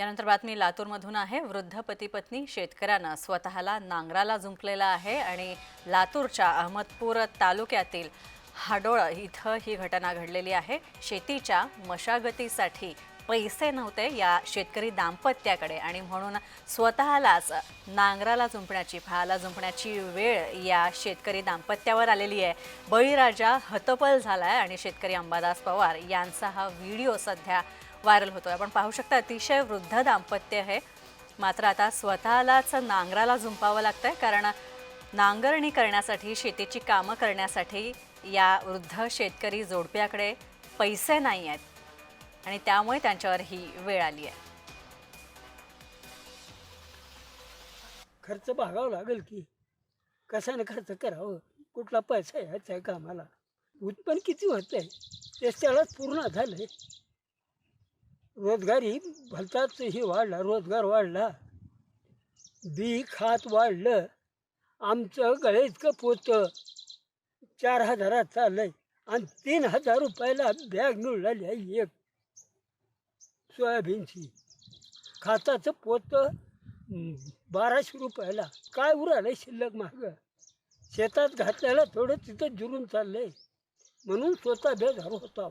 यानंतर बातमी लातूरमधून आहे. वृद्ध पती पत्नी शेतकऱ्यानं स्वतःला नांगराला जुंपलेला आहे आणि लातूरच्या अहमदपूर तालुक्यातील हाडोळ इथं ही घटना घडलेली आहे. शेतीच्या मशागतीसाठी पैसे नव्हते या शेतकरी दाम्पत्याकडे आणि म्हणून स्वतःलाच नांगराला जुंपण्याची फाळाला जुंपण्याची वेळ या शेतकरी दाम्पत्यावर आलेली आहे. बळीराजा हतपल झाला आहे आणि शेतकरी अंबादास पवार यांचा हा व्हिडिओ सध्या व्हायरल होतोय. आपण पाहू शकता अतिशय वृद्ध दाम्पत्य आहे. मात्र आता स्वतःलाच नांगराला झुंपावं लागतंय कारण नांगरणी करण्यासाठी शेतीची कामं करण्यासाठी या वृद्ध शेतकरी जोडप्याकडे पैसे नाही आहेत. आणि त्यामुळे त्यांच्यावर ही वेळ आली आहे. खर्च भागावं लागेल की कशाने खर्च करावं कुठला पैसा यायचा आहे कामाला उत्पन्न किती होत आहे ते त्यालाच पूर्ण झालं रोजगारी भलताच हे वाढला रोजगार वाढला. बी खात वाढलं. आमचं गळे इतकं पोतं. चार हजारात चाललंय. आणि तीन हजार रुपयाला बॅग मिळाली आहे एक. सोयाबीनची. खाताचं पोतं बाराशे रुपयाला. काय उरालंय शिल्लक माग? शेतात घातल्याला थोडं तिथं जुरून चाललंय. म्हणून स्वतः बेजार होता